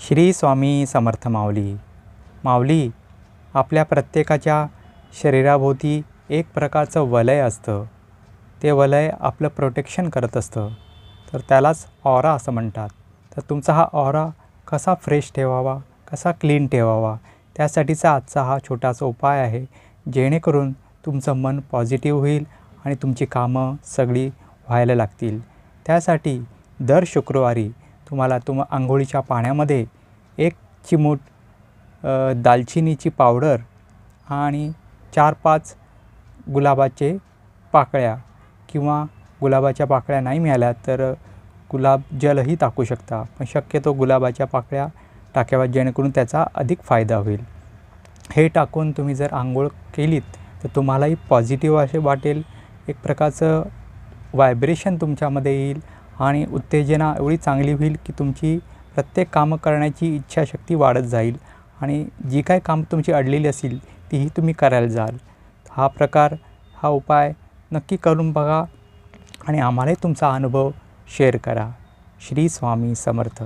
श्री स्वामी समर्थ माऊली. माऊली आपल्या प्रत्येकाच्या शरीराभोवती एक प्रकारचं वलय असतं. ते वलय आपलं प्रोटेक्शन करत असतं. तर त्यालाच ऑरा असं म्हणतात. तर तुमचा हा ऑरा कसा फ्रेश ठेवावा कसा क्लीन ठेवावा त्यासाठीचा आजचा हा छोटासा उपाय आहे. जेणेकरून तुमचं मन पॉझिटिव्ह होईल आणि तुमची कामं सगळी व्हायला लागतील. त्यासाठी दर शुक्रवारी तुम्हाला तुम आंघोळीच्या पाण्यामध्ये एक चिमूट दालचिनीची पावडर आणि चार पाच गुलाबाचे पाकळ्या किंवा गुलाबाच्या पाकळ्या नाही मिळाल्या तर गुलाब जलही टाकू शकता. पण शक्यतो गुलाबाच्या पाकळ्या टाकाव्यात जेणेकरून त्याचा अधिक फायदा होईल. हे टाकून तुम्ही जर आंघोळ केलीत तर तुम्हालाही पॉझिटिव्ह असे वाटेल. एक प्रकारचं व्हायब्रेशन तुमच्यामध्ये येईल. आणि उत्तेजना एवढी चांगली होईल की तुमची प्रत्येक कामं करण्याची इच्छाशक्ती वाढत जाईल आणि जी काय कामं तुमची अडलेली असतील तीही तुम्ही करायला जाल. हा प्रकार हा उपाय नक्की करून बघा आणि आम्हालाही तुमचा अनुभव शेअर करा. श्री स्वामी समर्थ.